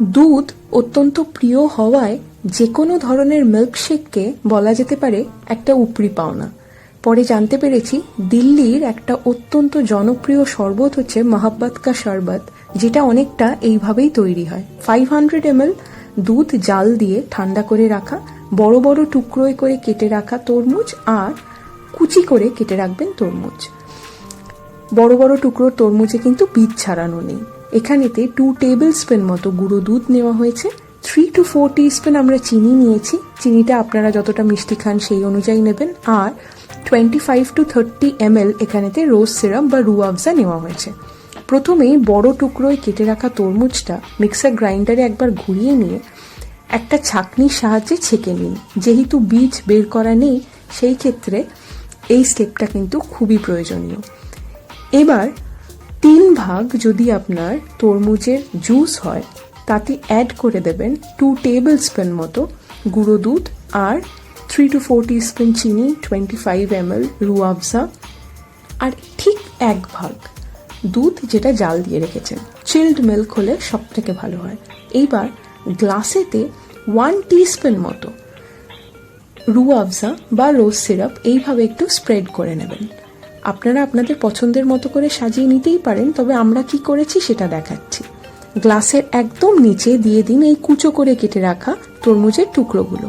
দুধ অত্যন্ত প্রিয় হওয়ায় যে কোনো ধরনের মিল্কশেককে বলা যেতে পারে একটা উপরি পাওনা। পরে জানতে পেরেছি দিল্লির একটা অত্যন্ত জনপ্রিয় শরবত হচ্ছে মহাব্বত কা শরবত, যেটা অনেকটা এইভাবেই তৈরি হয়। ফাইভ হান্ড্রেড এম এল দুধ জাল দিয়ে ঠান্ডা করে রাখা, বড় বড় টুকরোয় করে কেটে রাখা তরমুজ আর কুচি করে কেটে রাখবেন তরমুজ। বড় বড় টুকরো তরমুজে কিন্তু বীজ ছাড়ানো নেই। এখানেতে টু টেবিল স্পুন মতো গুঁড়ো দুধ নেওয়া হয়েছে। থ্রি টু ফোর স্পুন আমরা চিনি নিয়েছি। চিনিটা আপনারা যতটা মিষ্টি খান সেই অনুযায়ী নেবেন। আর twenty five to thirty M L এখানেতে রোজ সিরাপ বা রুয়াবজা নেওয়া হয়েছে। প্রথমেই বড় টুকরোয় কেটে রাখা তরমুজটা মিক্সার গ্রাইন্ডারে একবার ঘুরিয়ে নিয়ে একটা ছাঁকনির সাহায্যে ছেঁকে নিন। যেহেতু বীজ বের করা নেই, সেই ক্ষেত্রে এই স্টেপটা কিন্তু খুবই প্রয়োজনীয়। এবার তিন ভাগ যদি আপনার তরমুজের জুস হয়, তাতে অ্যাড করে দেবেন টু টেবিল স্পুন মতো গুঁড়ো দুধ আর থ্রি টু ফোর স্পুন চিনি টোয়েন্টি ফাইভ এম এল রুয়াবজা আর ঠিক এক ভাগ দুধ যেটা জাল দিয়ে রেখেছেন। চিল্ড মিল্ক হলে সব থেকে ভালো হয়। এইবার গ্লাসেতে ওয়ান টিস্পুন মতো রুয়াবজা বা রোজ সিরাপ এইভাবে একটু স্প্রেড করে নেবেন। আপনারা আপনাদের পছন্দের মতো করে সাজিয়ে নিতেই পারেন, তবে আমরা কি করেছি সেটা দেখাচ্ছি। গ্লাসের একদম নিচে দিয়ে দিন এই কুচো করে কেটে রাখা তরমুজের টুকরোগুলো।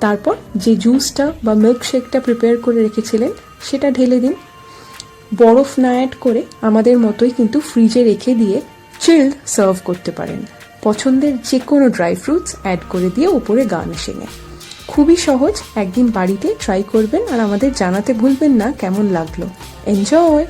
তারপর যে জুসটা বা মিল্ক শেকটা প্রিপেয়ার করে রেখেছিলেন, সেটা ঢেলে দিন। বরফ না অ্যাড করে আমাদের মতোই কিন্তু ফ্রিজে রেখে দিয়ে চিল্ড সার্ভ করতে পারেন। পছন্দের যে কোনো ড্রাই ফ্রুটস অ্যাড করে দিয়ে উপরে গার্নিশিংয়ে খুবই সহজ একদিন বাড়িতে ট্রাই করবেন আর আমাদের জানাতে ভুলবেন না কেমন লাগল। এনজয়